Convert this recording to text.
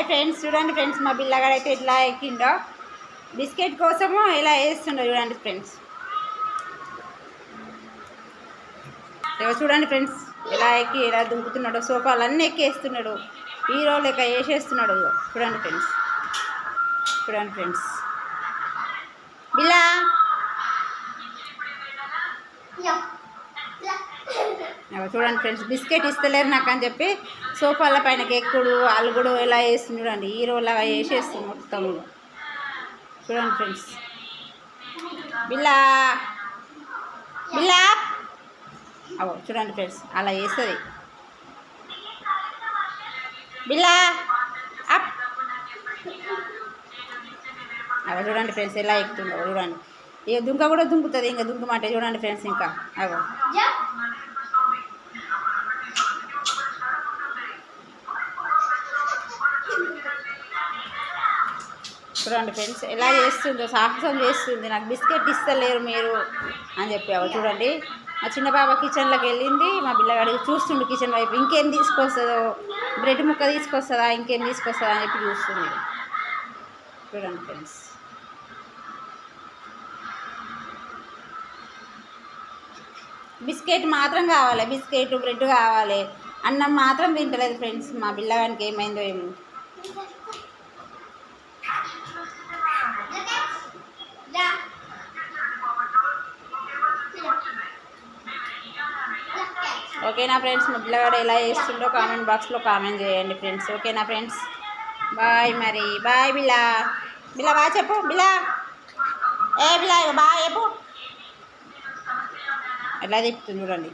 Hi friends చూడండి friends మా పిల్లగాడైతే ఇట్లా ఎక్కిండో. బిస్కెట్ కోసము ఇలా వేస్తుండో చూడండి ఫ్రెండ్స్. ఇక చూడండి ఫ్రెండ్స్ ఇలా ఎక్కి ఇలా దుంకుతున్నాడు సోఫాలు అన్నీ ఎక్కేస్తున్నాడు. హీరో లెక్క వేసేస్తున్నాడు చూడండి ఫ్రెండ్స్. చూడండి ఫ్రెండ్స్. బిల్లా! చూడండి ఫ్రెండ్స్ బిస్కెట్ ఇస్తలేరు నాకు అని చెప్పి సోఫాల పైన ఎక్కుడు అలుగుడు ఇలా వేస్తుంది చూడండి హీరోలాగా వేసేస్తుంది మొత్తం. చూడండి ఫ్రెండ్స్. బిల్లా బిల్లా. అవో చూడండి ఫ్రెండ్స్ అలా వేస్తుంది. బిల్లా అప్. అగో చూడండి ఫ్రెండ్స్ ఎలా ఎక్కుతుందో చూడండి. ఇక దుంక కూడా దుంకుతుంది ఇంకా దుంకమంటే చూడండి ఫ్రెండ్స్ ఇంకా. అగో చూడండి ఫ్రెండ్స్ ఎలా చేస్తుందో సాహసం చేస్తుంది. నాకు బిస్కెట్ ఇస్తలేరు మీరు అని చెప్పావు. చూడండి మా చిన్న పాప కిచెన్లోకి వెళ్ళింది మా పిల్లగాడి చూస్తుండు కిచెన్ వైపు ఇంకేం తీసుకొస్తుందో బ్రెడ్ ముక్క తీసుకొస్తుందా ఇంకేం తీసుకొస్తుందా అని చెప్పి చూస్తుంది చూడండి ఫ్రెండ్స్. బిస్కెట్ మాత్రం కావాలి బిస్కెట్ బ్రెడ్ కావాలి. అన్నం మాత్రం తింటలేదు ఫ్రెండ్స్ మా పిల్లగానికి ఏమైందో ఏమో. ఓకేనా ఫ్రెండ్స్? మా పిల్లగాడు ఎలా చేస్తుండో కామెంట్ బాక్స్లో కామెంట్ చేయండి ఫ్రెండ్స్. ఓకేనా ఫ్రెండ్స్? బాయ్ మరి. బాయ్ బిలా బిలా బాగా చెప్పు. బిలా ఏ బిలా బాగా చెప్పు. ఎలా చెప్తుంది చూడండి.